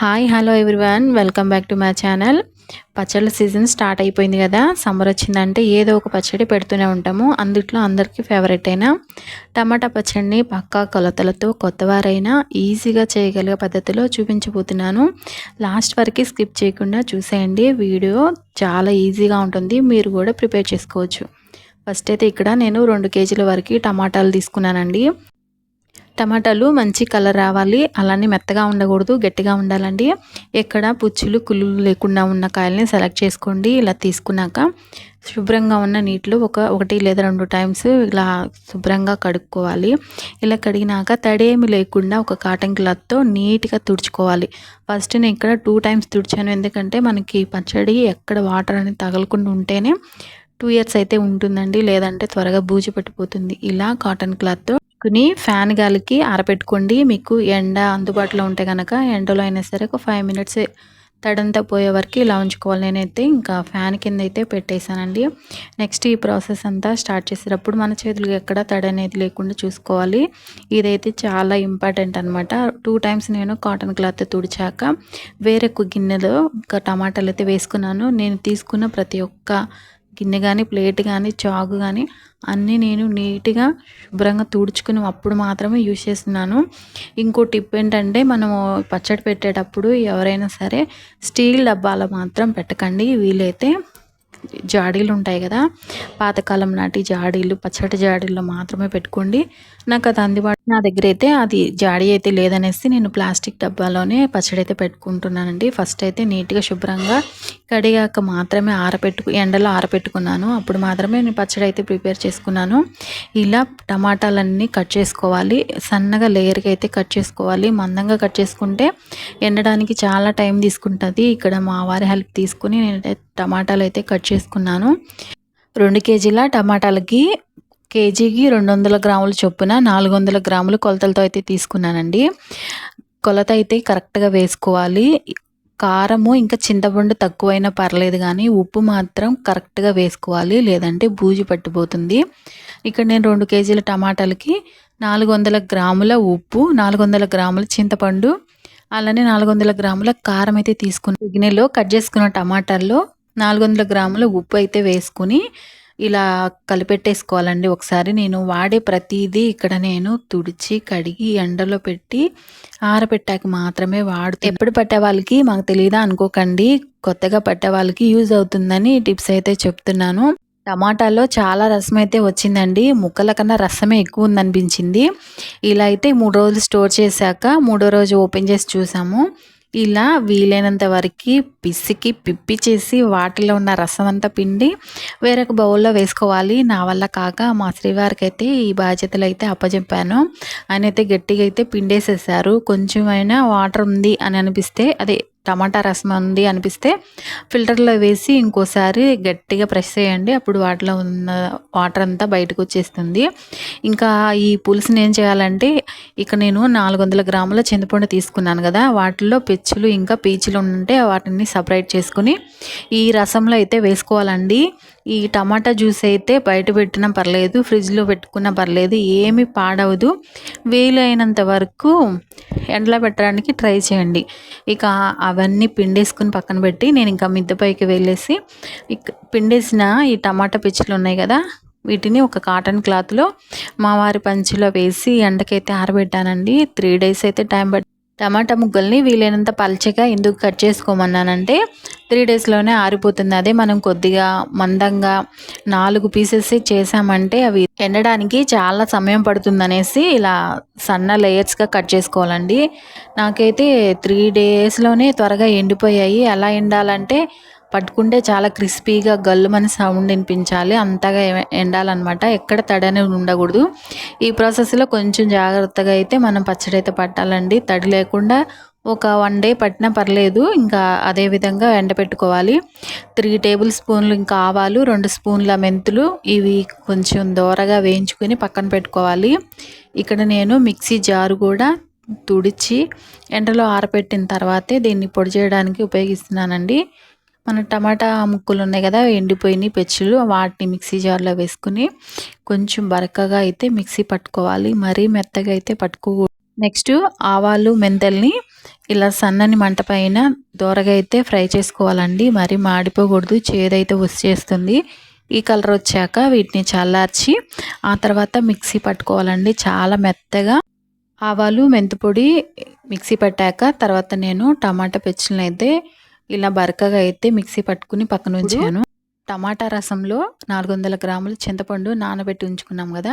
Hi hello everyone welcome back to my channel పచ్చళ్ళ season start అయిపోయింది కదా. Summer వచ్చిందంటే ఏదో ఒక పచ్చడి పెడుతూనే ఉంటాము. అందుట్లో అందరికీ ఫేవరెట్ అయిన టమాటా పచ్చడిని పక్కా కొలతలతో కొత్తవారైనా ఈజీగా చేయగలిగే పద్ధతిలో చూపించబోతున్నాను. లాస్ట్ వరకు స్కిప్ చేయకుండా చూసేయండి. వీడియో చాలా ఈజీగా ఉంటుంది. మీరు కూడా ప్రిపేర్ చేసుకోవచ్చు. ఫస్ట్ అయితే ఇక్కడ నేను రెండు కేజీల వరకు టమాటాలు తీసుకున్నానండి. టమాటాలు మంచి కలర్ రావాలి. అలానే మెత్తగా ఉండకూడదు గట్టిగా ఉండాలండి. ఎక్కడ పుచ్చులు కుళ్ళు లేకుండా ఉన్న కాయల్ని సెలెక్ట్ చేసుకోండి. ఇలా తీసుకున్నాక శుభ్రంగా ఉన్న నీటిలో ఒక ఒకటి లేదా రెండు టైమ్స్ ఇలా శుభ్రంగా కడుక్కోవాలి. ఇలా కడిగినాక తడేమి లేకుండా ఒక కాటన్ క్లాత్తో నీట్గా తుడుచుకోవాలి. ఫస్ట్ నేను ఇక్కడ టూ టైమ్స్ తుడిచాను. ఎందుకంటే మనకి పచ్చడి ఎక్కడ వాటర్ అనేది తగలకుండా ఉంటేనే టూ ఇయర్స్ అయితే ఉంటుందండి. లేదంటే త్వరగా బూజు పట్టిపోతుంది. ఇలా కాటన్ క్లాత్తో పెట్టుకుని ఫ్యాన్ గాలికి ఆరబెట్టుకోండి మీకు ఎండ అందుబాటులో ఉంటే కనుక ఎండలో అయినా సరే ఒక ఫైవ్ మినిట్స్ తడంతా పోయే వరకు ఇలా ఉంచుకోవాలి. నేనైతే ఇంకా ఫ్యాన్ కింద అయితే పెట్టేశానండి. నెక్స్ట్ ఈ ప్రాసెస్ అంతా స్టార్ట్ చేసేటప్పుడు మన చేతులకు ఎక్కడ తడి అనేది లేకుండా చూసుకోవాలి. ఇదైతే చాలా ఇంపార్టెంట్ అనమాట టూ టైమ్స్ నేను కాటన్ క్లాత్ తుడిచాక వేరే గిన్నెలో ఇంకా టమాటాలు అయితే వేసుకున్నాను. నేను తీసుకున్న ప్రతి ఒక్క గిన్నె కానీ ప్లేట్ కానీ చాకు కానీ అన్నీ నేను నీట్గా శుభ్రంగా తుడుచుకుని అప్పుడు మాత్రమే యూజ్ చేస్తున్నాను. ఇంకో టిప్ ఏంటంటే మనము పచ్చడి పెట్టేటప్పుడు ఎవరైనా సరే స్టీల్ డబ్బాలో మాత్రం పెట్టకండి వీలైతే జాడీలు ఉంటాయి కదా పాతకాలం నాటి జాడీలు పచ్చటి జాడీల్లో మాత్రమే పెట్టుకోండి. నాకు అది అందుబాటు నా దగ్గర అయితే అది జాడీ అయితే లేదనేసి నేను ప్లాస్టిక్ డబ్బాలోనే పచ్చడి అయితే పెట్టుకుంటున్నానండి. ఫస్ట్ అయితే నీట్గా శుభ్రంగా కడిగాక మాత్రమే ఆరపెట్టుకు ఎండలో ఆరపెట్టుకున్నాను. అప్పుడు మాత్రమే నేను పచ్చడి అయితే ప్రిపేర్ చేసుకున్నాను. ఇలా టమాటాలన్నీ కట్ చేసుకోవాలి. సన్నగా లేయర్గా అయితే కట్ చేసుకోవాలి. మందంగా కట్ చేసుకుంటే ఎండడానికి చాలా టైం తీసుకుంటుంది. ఇక్కడ మా వారి హెల్ప్ తీసుకుని నేను టమాటాలు అయితే కట్ చేసుకున్నాను. రెండు కేజీల టమాటాలకి కేజీకి రెండు వందల గ్రాముల చొప్పున నాలుగు వందల గ్రాములు కొలతలతో అయితే తీసుకున్నానండి. కొలత అయితే కరెక్ట్గా వేసుకోవాలి. కారము ఇంకా చింతపండు తక్కువైనా పర్లేదు కానీ ఉప్పు మాత్రం కరెక్ట్గా వేసుకోవాలి. లేదంటే బూజు పట్టిపోతుంది. ఇక్కడ నేను రెండు కేజీల టమాటాలకి నాలుగు వందల గ్రాముల ఉప్పు నాలుగు వందల గ్రాముల చింతపండు అలానే నాలుగు వందల గ్రాముల కారం అయితే తీసుకుని గిన్నెలో కట్ చేసుకున్న టమాటాల్లో నాలుగు వందల గ్రాముల ఉప్పు అయితే వేసుకుని ఇలా కలిపెట్టేసుకోవాలండి. ఒకసారి నేను వాడే ప్రతిదీ ఇక్కడ నేను తుడిచి కడిగి ఎండలో పెట్టి ఆరబెట్టాక మాత్రమే వాడు ఎప్పుడు పట్టే వాళ్ళకి మాకు తెలియదా అనుకోకండి. కొత్తగా పట్టే వాళ్ళకి యూజ్ అవుతుందని టిప్స్ అయితే చెప్తున్నాను. టమాటాలో చాలా రసం అయితే వచ్చిందండి. ముక్కల కన్నా రసమే ఎక్కువ ఉందనిపించింది. ఇలా అయితే మూడు రోజులు స్టోర్ చేశాక మూడో రోజు ఓపెన్ చేసి చూసాము. ఇలా వీలైనంత వరకు పిసికి పిప్పి చేసి వాటిలో ఉన్న రసం అంతా పిండి వేరొక బౌల్లో వేసుకోవాలి. నా వల్ల కాక మా శ్రీవారికి అయితే ఈ బాధ్యతలు అయితే అప్పచెప్పాను ఆయన అయితే గట్టిగా అయితే పిండేసేసారు. కొంచెమైనా వాటర్ ఉంది అని అనిపిస్తే అదే టమాటా రసం ఉంది అనిపిస్తే ఫిల్టర్లో వేసి ఇంకోసారి గట్టిగా ప్రెస్ చేయండి. అప్పుడు వాటిలో ఉన్న వాటర్ అంతా బయటకు వచ్చేస్తుంది. ఇంకా ఈ పులుసుని ఏం చేయాలంటే ఇక నేను నాలుగు వందల గ్రాముల చింతపండు తీసుకున్నాను కదా వాటిలో పెచ్చులు ఇంకా పీచులు ఉంటే వాటిని సపరేట్ చేసుకుని ఈ రసంలో అయితే వేసుకోవాలండి. ఈ టమాటా జ్యూస్ అయితే బయట పెట్టినా పర్లేదు ఫ్రిడ్జ్లో పెట్టుకున్నా పర్లేదు ఏమి పాడవదు. వీలైనంత వరకు ఎండలో పెట్టడానికి ట్రై చేయండి. ఇక అవన్నీ పిండేసుకుని పక్కన పెట్టి నేను ఇంకా మిద్దపైకి వెళ్ళేసి పిండేసిన ఈ టమాటా పిచ్చులు ఉన్నాయి కదా వీటిని ఒక కాటన్ క్లాత్లో మా వారి పంచిలో వేసి ఎండకైతే ఆరబెట్టానండి. త్రీ డేస్ అయితే టైం పట్టి టమాటా ముక్కల్ని వీలైనంత పల్చగా ఎందుకు కట్ చేసుకోమన్నానంటే త్రీ డేస్లోనే ఆరిపోతుంది. అదే మనం కొద్దిగా మందంగా నాలుగు పీసెస్ చేసామంటే అవి ఎండడానికి చాలా సమయం పడుతుందనేసి ఇలా సన్న లేయర్స్గా కట్ చేసుకోవాలండి. నాకైతే త్రీ డేస్లోనే త్వరగా ఎండిపోయాయి. ఎలా ఎండాలంటే పట్టుకుంటే చాలా క్రిస్పీగా గల్లుమని సౌండ్ వినిపించాలి. అంతగా ఎండాలన్నమాట. ఎక్కడ తడి ఉండకూడదు. ఈ ప్రాసెస్లో కొంచెం జాగ్రత్తగా అయితే మనం పచ్చడి అయితే పట్టాలండి. తడి లేకుండా ఒక వన్ డే పట్టినా పర్లేదు. ఇంకా అదే విధంగా ఎండపెట్టుకోవాలి త్రీ టేబుల్ స్పూన్లు ఇంకా ఆవాలు రెండు స్పూన్ల మెంతులు ఇవి కొంచెం దోరగా వేయించుకొని పక్కన పెట్టుకోవాలి. ఇక్కడ నేను మిక్సీ జారు కూడా తుడిచి ఎండలో ఆరబెట్టిన తర్వాతే దీన్ని పొడి చేయడానికి ఉపయోగిస్తున్నానండి. మన టమాటా ముక్కలు ఉన్నాయి కదా ఎండిపోయినాయి పెచ్చులు వాటిని మిక్సీ జార్లో వేసుకుని కొంచెం బరకగా అయితే మిక్సీ పట్టుకోవాలి. మరీ మెత్తగా అయితే పట్టుకోకూడదు. నెక్స్ట్ ఆవాలు మెంతల్ని ఇలా సన్నని మంట పైన దోరగా అయితే ఫ్రై చేసుకోవాలండి. మరి మాడిపోకూడదు చేదైతే వచ్చేస్తుంది. ఈ కలర్ వచ్చాక వీటిని చల్లార్చి ఆ తర్వాత మిక్సీ పట్టుకోవాలండి. చాలా మెత్తగా ఆవాలు మెంతిపొడి మిక్సీ పట్టాక తర్వాత నేను టమాటా పెచ్చులను అయితే ఇలా బరకగా అయితే మిక్సీ పట్టుకుని పక్కన ఉంచాను. టమాటా రసంలో నాలుగు వందల గ్రాములు చింతపండు నానబెట్టి ఉంచుకున్నాం కదా.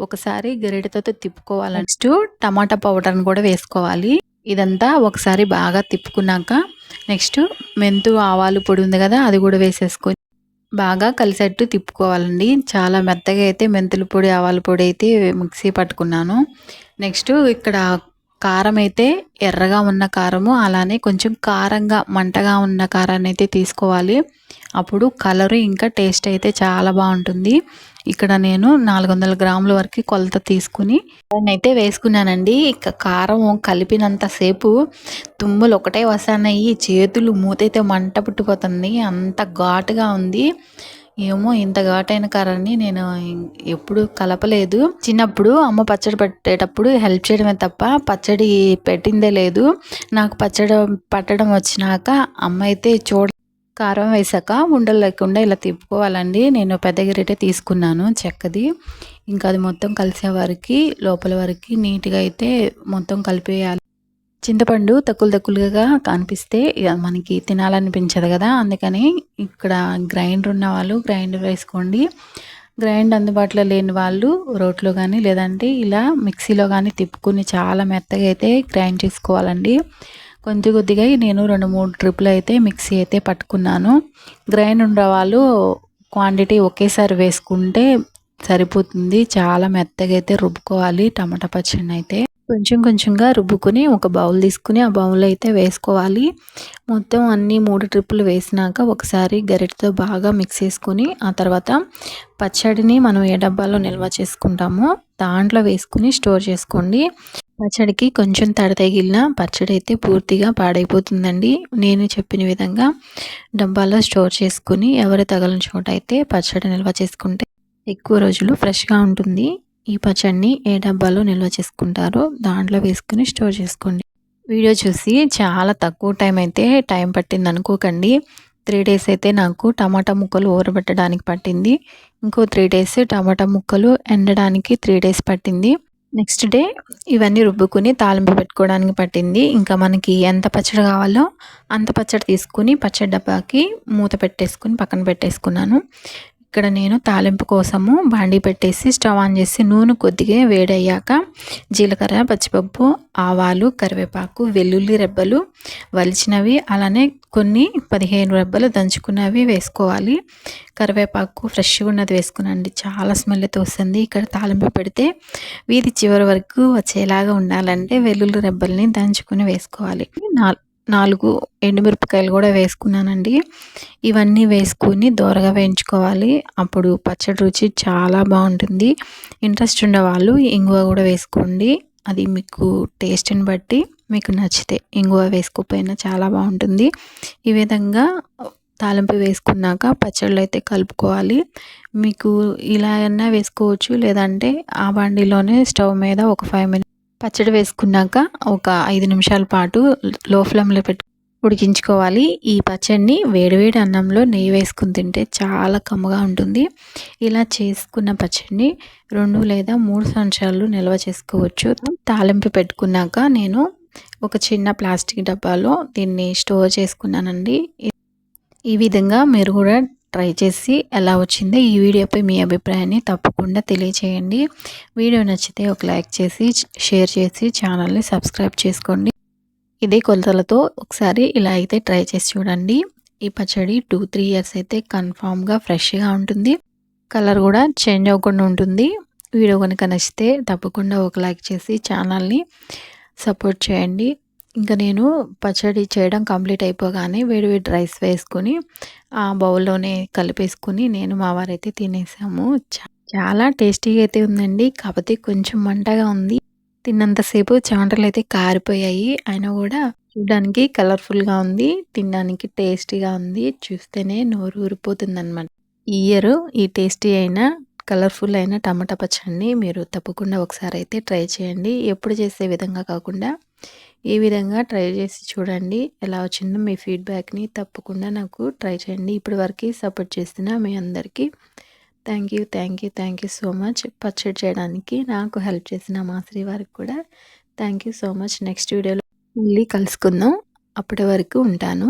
ఒకసారి గరిటెతో తిప్పుకోవాలి నెక్స్ట్ టమాటా పౌడర్ని కూడా వేసుకోవాలి. ఇదంతా ఒకసారి బాగా తిప్పుకున్నాక నెక్స్ట్ మెంతు ఆవాలు పొడి ఉంది కదా అది కూడా వేసేసుకొని బాగా కలిసేట్టు తిప్పుకోవాలండి. చాలా మెత్తగా అయితే మెంతుల పొడి ఆవాల పొడి అయితే మిక్సీ పట్టుకున్నాను. నెక్స్ట్ ఇక్కడ కారం అయితే ఎర్రగా ఉన్న కారము అలానే కొంచెం కారంగా మంటగా ఉన్న కారాన్ని అయితే తీసుకోవాలి. అప్పుడు కలరు ఇంకా టేస్ట్ అయితే చాలా బాగుంటుంది. ఇక్కడ నేను నాలుగు వందల గ్రాముల వరకు కొలత తీసుకుని అయితే వేసుకున్నానండి. ఇక కారం కలిపినంతసేపు తుమ్ములు ఒకటే వసానయ్యి చేతులు మూతైతే మంట పుట్టిపోతుంది అంత ఘాటుగా ఉంది. ఏమో ఇంత ఘాటైన కారాన్ని నేను ఎప్పుడు కలపలేదు. చిన్నప్పుడు అమ్మ పచ్చడి పెట్టేటప్పుడు హెల్ప్ చేయడమే తప్ప పచ్చడి పెట్టిందే లేదు. నాకు పచ్చడి పట్టడం వచ్చినాక అమ్మ అయితే చూడ కారం వేసాక ఉండలు లేకుండా ఇలా తిప్పుకోవాలండి. నేను పెద్ద గిరిటే తీసుకున్నాను చెక్కది. ఇంకా అది మొత్తం కలిసే వరకు లోపల వరకు నీట్గా అయితే మొత్తం కలిపేయాలి. చింతపండు తక్కువ తక్కువగా కనిపిస్తే మనకి తినాలనిపించదు కదా. అందుకని ఇక్కడ గ్రైండర్ ఉన్న వాళ్ళు గ్రైండర్ వేసుకోండి. గ్రైండ్ అందుబాటులో లేని వాళ్ళు రోట్లో కానీ లేదంటే ఇలా మిక్సీలో కానీ తిప్పుకుని చాలా మెత్తగా అయితే గ్రైండ్ చేసుకోవాలండి. కొద్ది కొద్దిగా నేను రెండు మూడు ట్రిప్పులు అయితే మిక్సీ అయితే పట్టుకున్నాను. గ్రైండ్ ఉండే వాళ్ళు క్వాంటిటీ ఒకేసారి వేసుకుంటే సరిపోతుంది. చాలా మెత్తగా అయితే రుబ్బుకోవాలి టమాటా పచ్చడిని అయితే కొంచెం కొంచెంగా రుబ్బుకొని ఒక బౌల్ తీసుకుని ఆ బౌల్ అయితే వేసుకోవాలి. మొత్తం అన్ని మూడు ట్రిప్పులు వేసినాక ఒకసారి గరిటతో బాగా మిక్స్ చేసుకొని ఆ తర్వాత పచ్చడిని మనం ఏ డబ్బాలో నిల్వ చేసుకుంటామో దాంట్లో వేసుకుని స్టోర్ చేసుకోండి. పచ్చడికి కొంచెం తడి తగిలిన పచ్చడి అయితే పూర్తిగా పాడైపోతుందండి. నేను చెప్పిన విధంగా డబ్బాలో స్టోర్ చేసుకుని ఎవరు తగలని చోట అయితే పచ్చడి నిల్వ చేసుకుంటే ఎక్కువ రోజులు ఫ్రెష్గా ఉంటుంది. ఈ పచ్చడిని ఏ డబ్బాలో నిల్వ చేసుకుంటారో దాంట్లో వేసుకుని స్టోర్ చేసుకోండి. వీడియో చూసి చాలా తక్కువ టైం అయితే టైం పట్టింది అనుకోకండి. త్రీ డేస్ అయితే నాకు టమాటా ముక్కలు ఊరబెట్టడానికి పట్టింది. ఇంకో త్రీ డేస్ టమాటా ముక్కలు ఎండడానికి త్రీ డేస్ పట్టింది. నెక్స్ట్ డే ఇవన్నీ రుబ్బుకుని తాలింపు పెట్టుకోవడానికి పట్టింది. ఇంకా మనకి ఎంత పచ్చడి కావాలో అంత పచ్చడి తీసుకుని పచ్చడి డబ్బాకి మూత పెట్టేసుకుని పక్కన పెట్టేసుకున్నాను. ఇక్కడ నేను తాలింపు కోసము బాండి పెట్టేసి స్టవ్ ఆన్ చేసి నూనె కొద్దిగా వేడయ్యాక జీలకర్ర పచ్చిపప్పు ఆవాలు కరివేపాకు వెల్లుల్లి రెబ్బలు వలిచినవి అలానే కొన్ని పదిహేను రెబ్బలు దంచుకున్నవి వేసుకోవాలి. కరివేపాకు ఫ్రెష్గా ఉన్నది వేసుకునండి. చాలా స్మెల్ అయితే వస్తుంది ఇక్కడ తాలింపు పెడితే. వీధి చివరి వరకు వచ్చేలాగా ఉండాలంటే వెల్లుల్లి రెబ్బల్ని దంచుకుని వేసుకోవాలి. నాలుగు నాలుగు ఎండుమిరపకాయలు కూడా వేసుకున్నానండి. ఇవన్నీ వేసుకుని దోరగా వేయించుకోవాలి. అప్పుడు పచ్చడి రుచి చాలా బాగుంటుంది. ఇంట్రెస్ట్ ఉండేవాళ్ళు ఇంగువ కూడా వేసుకోండి. అది మీకు టేస్ట్ని బట్టి మీకు నచ్చితే ఇంగువ వేసుకోకపోయినా చాలా బాగుంటుంది. ఈ విధంగా తాలింపు వేసుకున్నాక పచ్చళ్ళు అయితే కలుపుకోవాలి. మీకు ఇలా అయినా వేసుకోవచ్చు. లేదంటే ఆ బండిలోనే స్టవ్ మీద ఒక ఫైవ్ మినిట్స్ పచ్చడి వేసుకున్నాక ఒక ఐదు నిమిషాల పాటు లో ఫ్లేమ్లో పెట్టి ఉడికించుకోవాలి. ఈ పచ్చడిని వేడివేడి అన్నంలో నెయ్యి వేసుకుని తింటే చాలా కమ్మగా ఉంటుంది. ఇలా చేసుకున్న పచ్చడిని రెండు లేదా మూడు సంవత్సరాలు నిల్వ చేసుకోవచ్చు. తాలింపు పెట్టుకున్నాక నేను ఒక చిన్న ప్లాస్టిక్ డబ్బాలో దీన్ని స్టోర్ చేసుకున్నానండి. ఈ విధంగా మీరు కూడా ట్రై చేసి ఎలా వచ్చిందో ఈ వీడియోపై మీ అభిప్రాయాన్ని తప్పకుండా తెలియచేయండి. వీడియో నచ్చితే ఒక లైక్ చేసి షేర్ చేసి ఛానల్ని సబ్స్క్రైబ్ చేసుకోండి. ఇదే కొలతలతో ఒకసారి ఇలా అయితే ట్రై చేసి చూడండి. ఈ పచ్చడి టూ త్రీ ఇయర్స్ అయితే కన్ఫామ్గా ఫ్రెష్గా ఉంటుంది. కలర్ కూడా చేంజ్ అవ్వకుండా ఉంటుంది. వీడియో కనుక నచ్చితే తప్పకుండా ఒక లైక్ చేసి ఛానల్ని సపోర్ట్ చేయండి. ఇంకా నేను పచ్చడి చేయడం కంప్లీట్ అయిపోగానే వేడివేడి రైస్ వేసుకొని ఆ బౌల్లోనే కలిపేసుకుని నేను మా వారైతే తినేసాము. చాలా టేస్టీగా అయితే ఉందండి. కాకపోతే కొంచెం మంటగా ఉంది. తిన్నంతసేపు చెమటలు అయితే కారిపోయాయి. అయినా కూడా చూడడానికి కలర్ఫుల్గా ఉంది. తినడానికి టేస్టీగా ఉంది. చూస్తేనే నోరు ఊరిపోతుంది అనమాట ఈ ఇయర్ ఈ టేస్టీ అయిన కలర్ఫుల్ అయిన టమాటా పచ్చడిని మీరు తప్పకుండా ఒకసారి అయితే ట్రై చేయండి. ఎప్పుడు చేసే విధంగా కాకుండా ఈ విధంగా ట్రై చేసి చూడండి. ఎలా వచ్చిందో మీ ఫీడ్బ్యాక్ని తప్పకుండా నాకు ట్రై చేయండి. ఇప్పటి వరకు సపోర్ట్ చేసిన మీ అందరికీ thank you thank you thank you so much. పచ్చడి చేయడానికి నాకు హెల్ప్ చేసిన మా శ్రీ వారికి కూడా thank you so much. Next వీడియోలో మళ్ళీ కలుసుకుందాం. అప్పటి వరకు ఉంటాను.